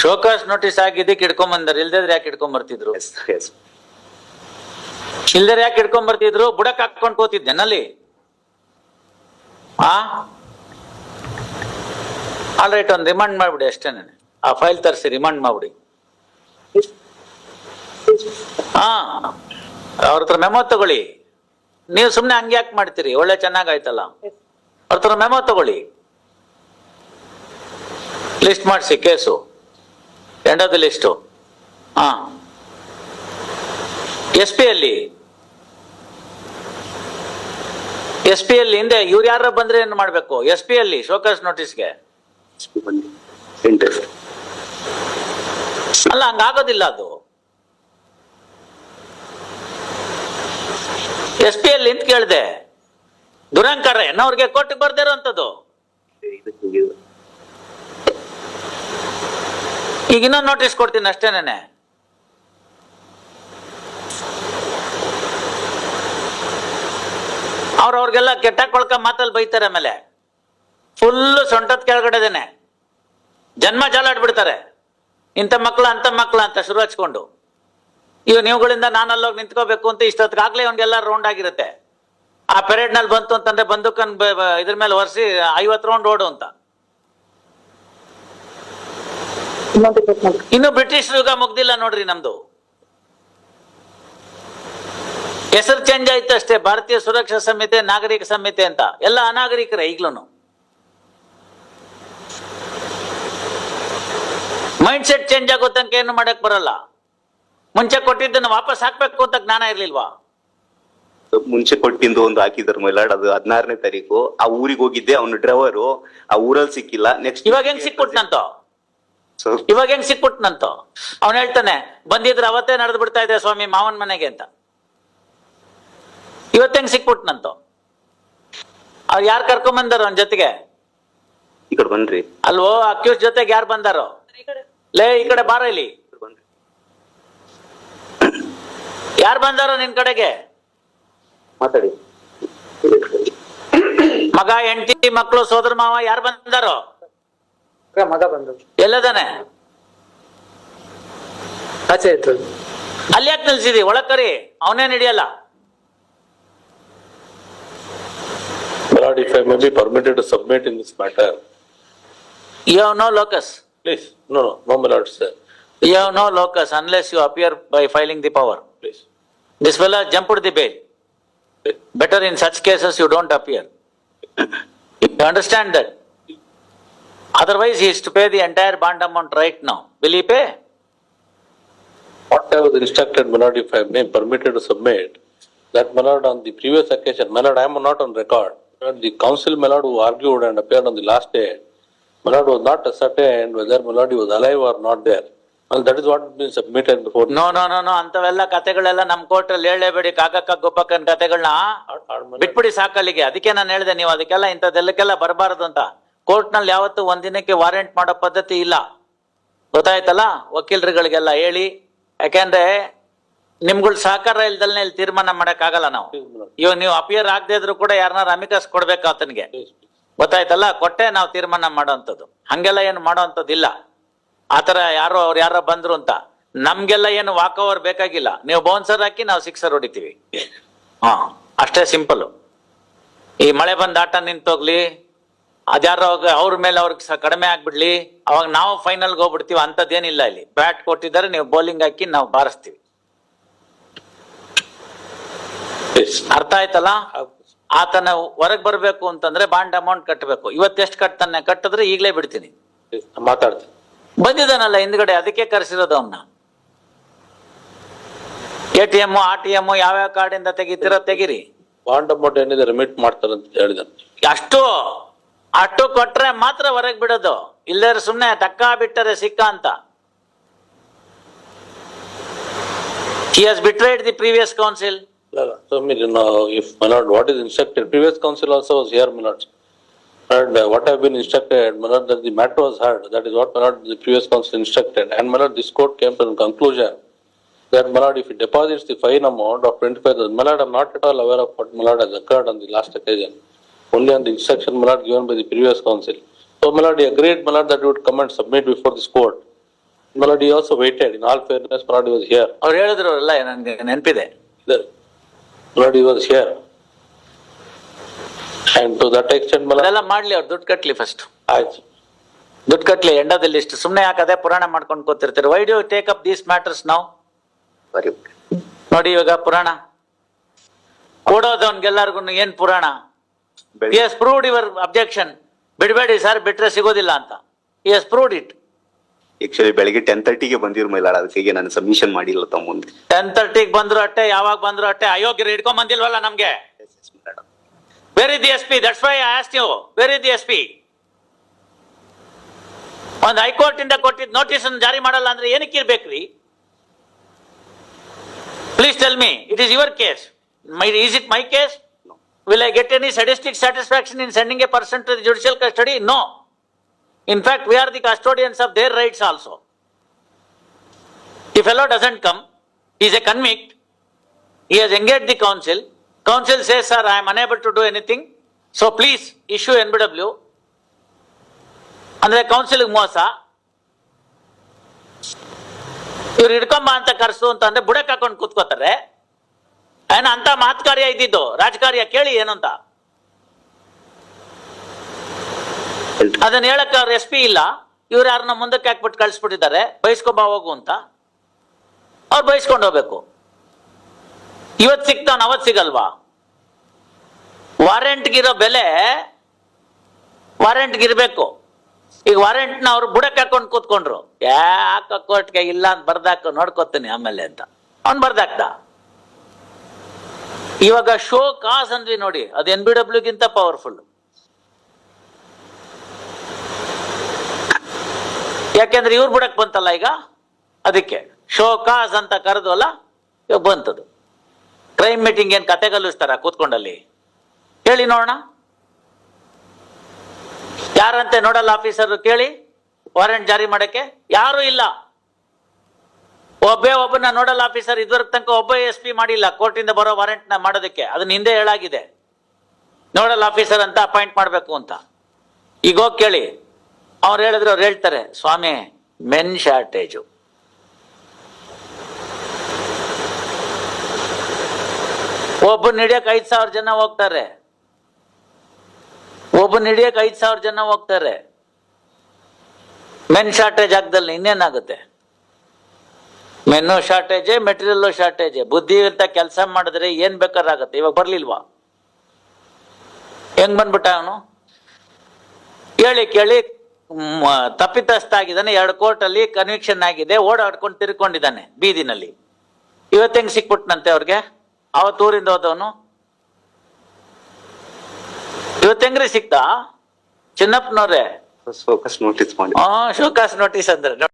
Show cause notice ಆಗಿದ್ದಕ್ಕೆ ಇಟ್ಕೊಂಡ್ ಬಂದಾರ. ಇಲ್ದಿದ್ರೆ ಯಾಕೆ ಇಟ್ಕೊಂಡ್ ಬರ್ತಿದ್ರು? ಎಸ್ ಎಸ್ ಇಲ್ದರೆ ಯಾಕೆ ಇಟ್ಕೊಂಡ್ ಬರ್ತಿದ್ರು? ಬುಡಕ್ ಹಾಕೊಂಡ್ ಕೂತಿದ್ದೆನಲ್ಲಿ ಆ? ಆಲ್ ರೈಟ್ ಒಂದು ರಿಮಾಂಡ್ ಮಾಡ್ಬಿಡಿ ಅಷ್ಟೇನೆ ಆ ಫೈಲ್ ತರಿಸಿ ರಿಮಾಂಡ್ ಮಾಡ್ಬಿಡಿ. ಹಾ ಅವ್ರ ಹತ್ರ ಮೆಮೋ ತಗೊಳ್ಳಿ. ನೀವು ಸುಮ್ನೆ ಹಂಗೆ ಯಾಕೆ ಮಾಡ್ತೀರಿ? ಒಳ್ಳೆ ಚೆನ್ನಾಗಾಯ್ತಲ್ಲ. ಅವ್ರ ಹತ್ರ ಮೆಮೋ ತಗೊಳ್ಳಿ. ಲಿಸ್ಟ್ ಮಾಡಿಸಿ ಕೇಸು. ಎಂಡದ ಲಿಸ್ಟು ಹಾ. ಎಸ್ ಪಿ ಅಲ್ಲಿ? ಎಸ್ ಪಿ ಅಲ್ಲಿ ಹಿಂದೆ ಇವ್ರು ಯಾರ ಬಂದ್ರೆ ಏನು ಮಾಡ್ಬೇಕು? ಎಸ್ ಪಿ ಅಲ್ಲಿ ಶೋಕಾಸ್ ನೋಟಿಸ್ಗೆ ಅಲ್ಲ ಹಂಗಾಗೋದಿಲ್ಲ ಅದು. ಎಸ್ ಪಿ ಅಲ್ಲಿ ನಿಂತ್ ಕೇಳ್ದೆ. ದುರಂಕಾರ ಅವ್ರಿಗೆ ಕೊಟ್ಟು ಬರ್ದಿರೋಂಥದ್ದು ಈಗ ಇನ್ನೊಂದು ನೋಟಿಸ್ ಕೊಡ್ತೀನಿ ಅಷ್ಟೇನೇನೆ. ಅವ್ರ ಅವ್ರಿಗೆಲ್ಲ ಕೆಟ್ಟ ಕೊಳ್ಕ ಮಾತಲ್ಲಿ ಬೈತಾರೆ ಆಮೇಲೆ. ಫುಲ್ ಸೊಂಟದ ಕೆಳಗಡೆದೇನೆ. ಜನ್ಮ ಜಾಲಾಡ್ಬಿಡ್ತಾರೆ. ಇಂಥ ಮಕ್ಳು ಅಂತ ಮಕ್ಳು ಅಂತ ಶುರು ಹಚ್ಕೊಂಡು. ಇವ್ ನೀವುಗಳಿಂದ ನಾನು ಅಲ್ಲೋಗಿ ನಿಂತ್ಕೋಬೇಕು ಅಂತ ಇಷ್ಟೊತ್ತಿಗಾಗ್ಲೇ ಅವ್ನಿಗೆಲ್ಲ ರೌಂಡ್ ಆಗಿರುತ್ತೆ. ಆ ಪೆರೇಡ್ನಲ್ಲಿ ಬಂತು ಅಂತಂದ್ರೆ ಬಂದೂಕನ್ ಇದ್ರ ಮೇಲೆ ಒರೆಸಿ ಐವತ್ತು ರೌಂಡ್ ಓಡು ಅಂತ. ಇನ್ನು ಬ್ರಿಟಿಷ್ ಯುಗ ಮುಗ್ದಿಲ್ಲ ನೋಡ್ರಿ ನಮ್ದು. ಹೆಸರು ಚೇಂಜ್ ಆಯ್ತು ಅಷ್ಟೇ ಭಾರತೀಯ ಸುರಕ್ಷಾ ಸಂಹಿತೆ ನಾಗರಿಕ ಸಂಹಿತೆ ಅಂತ. ಎಲ್ಲ ಅನಾಗರಿಕರ ಈಗ್ಲೂ ಮೈಂಡ್ ಸೆಟ್ ಚೇಂಜ್ ಆಗೋ ತನಕ ಏನು ಮಾಡಕ್ ಬರಲ್ಲ. ಮುಂಚೆ ಕೊಟ್ಟಿದ್ದನ್ನು ವಾಪಸ್ ಹಾಕ್ಬೇಕು ಅಂತ ಜ್ಞಾನ ಇರ್ಲಿಲ್ವಾ? ಮುಂಚೆ ಕೊಟ್ಟಿಂದು ಒಂದು ಹಾಕಿದ್ರು ಮೈಲಾಡ್ ಅದು ಹದಿನಾರನೇ ತಾರೀಕು. ಆ ಊರಿಗೆ ಹೋಗಿದ್ದೆ ಅವ್ನು ಡ್ರೈವರು ಆ ಊರಲ್ಲಿ ಸಿಕ್ಕಿಲ್ಲ. ನೆಕ್ಸ್ಟ್ ಇವಾಗ ಹೆಂಗ್ ಸಿಕ್ಬಿಟ್ನಂತೋ? ಇವಾಗ ಹೆಂಗ್ ಸಿಕ್ಬಿಟ್ನಂತ ಅವನ್ ಹೇಳ್ತಾನೆ ಬಂದಿದ್ರೆ ಅವತ್ತೇ ನಡೆದು ಬಿಡ್ತಾ ಇದೆ ಸ್ವಾಮಿ ಮಾವನ್ ಮನೆಗೆ ಅಂತ. ಇವತ್ತ ಹೆಂಗ್ ಸಿಕ್ಬಿಟ್ನಂತೋ ಅವ್ರು ಯಾರು ಕರ್ಕೊಂಡ್ ಬಂದಾರ ಅವನ್ ಜೊತೆಗೆ? ಬನ್ರಿ. ಅಲ್ವೋ ಅಕ್ಯೂಸ್ ಜೊತೆಗೆ ಯಾರು ಬಂದಾರೋ? ಲೇ ಈ ಕಡೆ ಬಾರ ಇಲ್ಲಿ. ಯಾರು ಬಂದಾರೋ ನಿನ್ ಕಡೆಗೆ? ಮಾತಾಡಿ. ಮಗ ಹೆಂಡತಿ ಮಕ್ಕಳು ಸೋದರ ಮಾವ ಯಾರು ಬಂದಾರೋ? ಮಗ ಬಂದು ಎಲ್ಲದಾನೆ? ಆಚೆ ಇತ್ತು ಅಲ್ಲಿ ಯಾಕೆ ನಿಲ್ಸಿದಿ? ಒಳಗ್ ಕರಿ. ಅವನೇನ್ ಹಿಡಿಯಲ್ಲ? Lord, if I may be permitted to submit in this matter, you have no locus please, no, no, no, my lord, sir, you have no locus unless you appear by filing the power please. This fella jumped the bail better in such cases you don't appear you understand that otherwise he has to pay the entire bond amount right now will he pay What I was instructed, manod if I may permitted to submit, that manod on the previous occasion, manod I am not on record. The council, manod who argued and appeared on the last day, manod was not ascertained whether manod was alive or not there. Well, that is what has been submitted before. No, no, no, no. ಅಂತವೆಲ್ಲ ಕತೆಗಳೆಲ್ಲ nam court ಅಲ್ಲಿ ಹೇಳಲೇಬೇಡಿ ಕಾಕಕ್ಕ ಗೊಬ್ಬಕ್ಕನ್ lord- ಬಿಟ್ಬಿಡಿ ಸಾಕಲ್ಲಿಗೆ ಅದಕ್ಕೆ ನಾನು ಹೇಳಿದೆ ನೀವು ಅದಕ್ಕೆಲ್ಲ ಇಂಥದ್ದೆಲ್ಲಕ್ಕೆಲ್ಲ ಬರಬಾರದು ಅಂತ ಕೋರ್ಟ್ನಲ್ಲಿ ಯಾವತ್ತು ಒಂದಿನಕ್ಕೆ ವಾರೆಂಟ್ ಮಾಡೋ ಪದ್ಧತಿ ಇಲ್ಲ. ಗೊತ್ತಾಯ್ತಲ್ಲ? ವಕೀಲರುಗಳಿಗೆಲ್ಲ ಹೇಳಿ. ಯಾಕೆಂದ್ರೆ ನಿಮ್ಗಳ ಸಹಕಾರ ಇಲ್ದಲ್ಲೇ ಇಲ್ಲಿ ತೀರ್ಮಾನ ಮಾಡಕ್ ಆಗಲ್ಲ ನಾವು. ಇವಾಗ ನೀವು ಅಪಿಯರ್ ಆಗದೆ ಇದ್ರು ಕೂಡ ಯಾರನ್ನಾರ ಅಮಿಕಸ್ ಕೊಡ್ಬೇಕು ಆತನಿಗೆ. ಗೊತ್ತಾಯ್ತಲ್ಲ? ಕೊಟ್ಟೆ ನಾವು ತೀರ್ಮಾನ ಮಾಡೋಂಥದ್ದು. ಹಂಗೆಲ್ಲ ಏನು ಮಾಡೋವಂಥದ್ದು ಇಲ್ಲ. ಆತರ ಯಾರೋ ಅವ್ರು ಯಾರೋ ಬಂದ್ರು ಅಂತ. ನಮ್ಗೆಲ್ಲ ಏನು ವಾಕ್ ಓವರ್ ಬೇಕಾಗಿಲ್ಲ. ನೀವು ಬೌನ್ಸರ್ ಹಾಕಿ ನಾವು ಸಿಕ್ಸರ್ ಹೊಡಿತೀವಿ. ಹಾ, ಅಷ್ಟೇ ಸಿಂಪಲ್ ಈ ಮಳೆ ಬಂದ ಆಟ ನಿಂತೋಗ್ಲಿ. ಅದ್ಯಾರೋ ಅವ್ರ ಮೇಲೆ ಅವ್ರಿಗೆ ಕಡಿಮೆ ಆಗ್ಬಿಡ್ಲಿ. ಅವಾಗ ನಾವು ಫೈನಲ್ ಹೋಗ್ಬಿಡ್ತೀವಿ ಅಂತದೇನಿಲ್ಲ ಇಲ್ಲಿ. ಬ್ಯಾಟ್ ಕೊಟ್ಟಿದ್ದಾರೆ ನೀವು ಬೌಲಿಂಗ್ ಹಾಕಿ ನಾವು ಬಾರಿಸ್ತೀವಿ. ಅರ್ಥ ಆಯ್ತಲ್ಲ? ಆತನ ಹೊರಗ್ ಬರ್ಬೇಕು ಅಂತಂದ್ರೆ ಬಾಂಡ್ ಅಮೌಂಟ್ ಕಟ್ಟಬೇಕು ಇವತ್ತೆಷ್ಟು ಕಟ್ತಾನೆ ಕಟ್ಟಿದ್ರೆ ಈಗ್ಲೇ ಬಿಡ್ತೀನಿ. ಮಾತಾಡ್ತೀನಿ. ಬಂದಿದ್ದಾನಲ್ಲ ಹಿಂದ್ಗಡೆ ಅದಕ್ಕೆ ಕರೆಸಿರೋದು ಅವನ್ನ A T M R T M ಯಾವ್ಯಾವ ಕಾರ್ಡಿಂದ ತೆಗಿತೀರ ತೆಗಿರಿ. ಬಾಂಡ್ ಅಮೌಂಟ್ ಏನಿದೆ ರಿಮಿಟ್ ಮಾಡ್ತಾರೆ ಅಂತ ಹೇಳಿದಾನೆ. ಅಷ್ಟು. ಅಷ್ಟು ಕೊಟ್ರೆ ಮಾತ್ರ ಹೊರಗೆ ಬಿಡೋದು ಇಲ್ಲದ್ರೆ ಸುಮ್ಮನೆ ತಕ್ಕ ಬಿಟ್ಟರೆ ಸಿಕ್ಕ ಅಂತ betrayed the previous counsel No, no. So, mean, uh, if, my lord, what is instructed, previous council also was here, my lord. And uh, what have been instructed, my lord, that the matter was heard, that is what, my lord, the previous council instructed. And, my lord, this court came to the conclusion that, my lord, if he deposits the fine amount of twenty-five thousand, my lord, I am not at all aware of what, my lord, has occurred on the last occasion. Only on the instruction, my lord, given by the previous council. So, he agreed, my that he would come and submit before this court. Malad, he also waited. In all fairness, Malad was here. ಅವ್ರು ಹೇಳಿದ್ರು ಎಲ್ಲ ನನ್ಗೆ ನೆನಪಿದೆ The- Malad, he was here. And to that extent, Malad, ಅದೆಲ್ಲ ಮಾಡ್ಲಿ ಅವ್ರು ದುಡ್ಡು ಕಟ್ಲಿ ಫಸ್ಟ್ I, ದುಡ್ಡು ಕಟ್ಲಿ ಎಂಡದಲ್ಲಿ ಇಷ್ಟು ಸುಮ್ನೆ ಯಾಕದೆ ಪುರಾಣ ಮಾಡ್ಕೊಂಡು ಕೂತಿರ್ತೀರಿ why do take up these matters ನಾವು ನೋಡಿ ಇವಾಗ ಪುರಾಣ ಕೊಡೋದವನ್ಗೆಲ್ಲರಿಗೂ ಏನ್ ಪುರಾಣ ಬೆಳಗ್ಗೆ ಎಸ್ ಪ್ರೂವ್ಡ್ ಯುವರ್ ಅಬ್ಜೆಕ್ಷನ್ ಬಿಡಬೇಡಿ ಸರ್ ಬಿಟ್ರೆ ಸಿಗೋದಿಲ್ಲ ಅಂತ ಎಸ್ ಪ್ರೂವ್ಡ್ ಇಟ್ ಆಕ್ಚುಲಿ ಬೆಳಿಗ್ಗೆ ಟೆನ್ ತರ್ಟಿಗೆ ಬಂದಿರೋ ಮೈಲಾಡ ಅದಕ್ಕೆ ನಾನು ಸಬ್ಮಿಷನ್ ಮಾಡಿಲ್ಲ ತಮ್ಮ ಮುಂದೆ. ಟೆನ್ ತರ್ಟಿಗೆ ಬಂದ್ರು ಅಟ್ಟೆ ಯಾವಾಗ ಬಂದ್ರು ಅಟ್ಟೆ ಅಯೋಗ್ಯರು ಹಿಡ್ಕೊಂಡ್ ಬಂದಿಲ್ವಲ್ಲ ನಮ್ಗೆ? Where is the S P that's why asked you where is the S P ಒಂದು ಹೈಕೋರ್ಟ್ ಇಂದ ಕೊಟ್ಟಿದ್ ನೋಟಿಸ್ ಜಾರಿ ಮಾಡಲ್ಲ ಅಂದ್ರೆ ಏನಕ್ಕೆ ಇರ್ಬೇಕ್ರಿ? Please tell me it is your case my is it my case will I get any statistic satisfaction in sending a person to the judicial custody no in fact we are the custodians of their rights also If fellow doesn't come, he is a convict, he has engaged the council, council says, sir, I am unable to do anything, so please issue NBW. ಅಂದ್ರೆ counsel ಮೋಸ ಇವ್ರು ಹಿಡ್ಕೊಂಬ ಅಂತ ಕರ್ಸು ಅಂತಂದ್ರೆ ಬುಡಕ್ ಹಾಕೊಂಡು ಕೂತ್ಕೋತಾರೆ. ಏನ ಅಂತ ಮಾತುಕಾರ್ಯ ಇದ್ದಿದ್ದು? ರಾಜಕಾರ್ಯ ಕೇಳಿ ಏನಂತ? ಅದನ್ನ ಹೇಳಕ್ಕೆ ಅವ್ರ ಎಸ್ ಪಿ ಇಲ್ಲ. ಇವ್ರು ಯಾರನ್ನ ಮುಂದಕ್ಕೆ ಹಾಕ್ಬಿಟ್ಟು ಕಳಿಸ್ಬಿಟ್ಟಿದ್ದಾರೆ. ಬಯಸ್ಕೊಬಾ ಹೋಗು ಅಂತ. ಅವ್ರು ಬಯಸ್ಕೊಂಡು ಹೋಗ್ಬೇಕು. ಇವತ್ ಸಿಗ್ತಾನ ಅವತ್ ಸಿಗಲ್ವಾ? ವಾರೆಂಟ್ಗಿರೋ ಬೆಲೆ ವಾರೆಂಟ್ಗಿರ್ಬೇಕು ಈಗ ವಾರೆಂಟ್ನ ಅವ್ರು ಬುಡಕ್ ಹಾಕೊಂಡು ಕೂತ್ಕೊಂಡ್ರು. ಯಾಕೆ ಕೋರ್ಟ್ಗೆ ಇಲ್ಲ ಅಂತ ಬರ್ದಾಕ ನೋಡ್ಕೋತೀನಿ ಆಮೇಲೆ ಅಂತ. ಅವ್ನು ಬರ್ದಾಕ್ದ. ಇವಾಗ ಶೋ ಕಾಸ್ ಅಂದ್ವಿ ನೋಡಿ, ಅದು ಎನ್ ಬಿ ಡಬ್ಲ್ಯೂಗಿಂತ ಪವರ್ಫುಲ್ ಯಾಕೆಂದ್ರೆ ಇವ್ರು ಬಿಡಕ್ ಬಂತಲ್ಲ ಈಗ? ಅದಕ್ಕೆ. ಶೋ ಕಾಸ್ ಅಂತ ಕರೆದ್ವಲ್ಲ ಇವಾಗ ಬಂತದು. ಕ್ರೈಮ್ ಮೀಟಿಂಗ್ ಏನ್ ಕತೆ ಕಲಿಸ್ತಾರ ಕೂತ್ಕೊಂಡಲ್ಲಿ? ಹೇಳಿ ನೋಡೋಣ. ಯಾರಂತೆ ನೋಡಲ್ಲ ಆಫೀಸರ್ ಕೇಳಿ? ವಾರೆಂಟ್ ಜಾರಿ ಮಾಡಕ್ಕೆ? ಯಾರು ಇಲ್ಲ. ಒಬ್ಬೇ ಒಬ್ಬನ ನೋಡಲ್ ಆಫೀಸರ್ ಇದುವರೆಗೆ ತನಕ ಒಬ್ಬ ಎಸ್ ಪಿ ಮಾಡಿಲ್ಲ ಕೋರ್ಟಿಂದ ಬರೋ ವಾರೆಂಟ್ನ ಮಾಡೋದಕ್ಕೆ. ಅದನ್ನ ಹಿಂದೆ ಹೇಳಾಗಿದೆ. ನೋಡಲ್ ಆಫೀಸರ್ ಅಂತ ಅಪಾಯಿಂಟ್ ಮಾಡ್ಬೇಕು ಅಂತ. ಈಗ ಹೋಗಿ ಕೇಳಿ. ಅವ್ರು ಹೇಳಿದ್ರು ಅವ್ರು ಹೇಳ್ತಾರೆ, ಸ್ವಾಮಿ ಮೆನ್ ಶಾರ್ಟೇಜು ಒಬ್ಬನ್ ಹಿಡಿಯಕ್ ಐದ್ ಸಾವಿರ ಜನ ಹೋಗ್ತಾರೆ. ಒಬ್ಬನ್ ಹಿಡಿಯಕ್ ಐದ್ ಸಾವಿರ ಜನ ಹೋಗ್ತಾರೆ. ಮೆನ್ ಶಾರ್ಟೇಜ್ ಆಗದಲ್ಲಿ ಇನ್ನೇನಾಗುತ್ತೆ? ಮೆನ್ನು ಶಾರ್ಟೇಜೆ ಮೆಟೀರಿಯಲ್ ಶಾರ್ಟೇಜೆ. ಬುದ್ಧಿ ಅಂತ ಕೆಲಸ ಮಾಡಿದ್ರೆ ಏನ್ ಬೇಕಾರಾಗತ್ತೆ ಇವಾಗ ಬರ್ಲಿಲ್ವಾ? ಹೆಂಗ್ ಬಂದ್ಬಿಟ್ಟ ಅವನು? ಕೇಳಿ ಕೇಳಿ ತಪ್ಪಿತಸ್ಥಾಗಿದ್ದಾನೆ ತಪ್ಪಿತಸ್ಥ ಆಗಿದ್ದಾನೆ ಎರಡು ಕೋರ್ಟ್ ಅಲ್ಲಿ ಕನ್ವಿಕ್ಷನ್ ಆಗಿದೆ ಓಡಾಡ್ಕೊಂಡು ತಿರ್ಕೊಂಡಿದ್ದಾನೆ ಬೀದಿನಲ್ಲಿ. ಇವತ್ತು ಹೆಂಗ್ ಸಿಕ್ಬಿಟ್ನಂತೆ ಅವ್ರಿಗೆ? ಅವತ್ತು ಊರಿಂದ ಹೋದವನು? ಇವತ್ತು ಹೆಂಗ್ರಿ ಸಿಕ್ತಾ? ಚಿನ್ನಪ್ಪನವ್ರೆ? ಶೋಕಾಸ್ ನೋಟಿಸ್ ಅಂದ್ರೆ